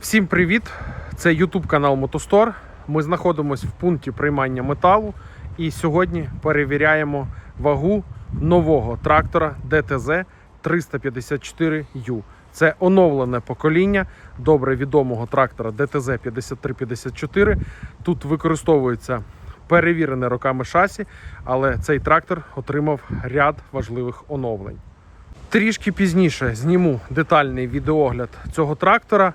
Всім привіт! Це YouTube канал Мотостор. Ми знаходимося в пункті приймання металу і сьогодні перевіряємо вагу нового трактора DTZ 354U. Це оновлене покоління добре відомого трактора DTZ 5354. Тут використовується перевірене роками шасі, але цей трактор отримав ряд важливих оновлень. Трішки пізніше зніму детальний відеогляд цього трактора.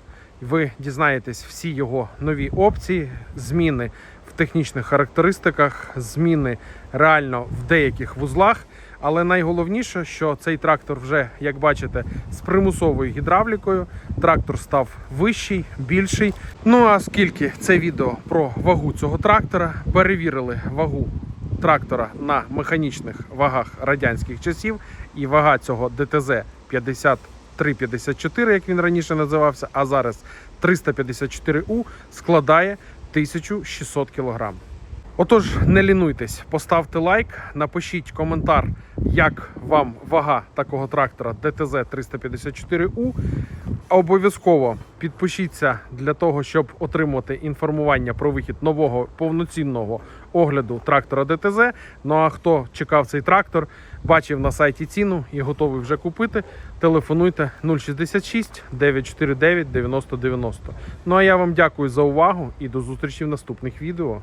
Ви дізнаєтесь всі його нові опції, зміни в технічних характеристиках, зміни реально в деяких вузлах. Але найголовніше, що цей трактор вже, як бачите, з примусовою гідравлікою. Трактор став вищий, більший. Ну а оскільки це відео про вагу цього трактора, перевірили вагу трактора на механічних вагах радянських часів, і вага цього ДТЗ 5354, як він раніше називався, а зараз 354У складає 1600 кг. Отож, не лінуйтесь, поставте лайк, напишіть коментар, як вам вага такого трактора ДТЗ 354У. Обов'язково підпишіться для того, щоб отримати інформування про вихід нового повноцінного огляду трактора ДТЗ. Ну а хто чекав цей трактор, бачив на сайті ціну і готовий вже купити, телефонуйте 066 949 9090. Ну а я вам дякую за увагу і до зустрічі в наступних відео.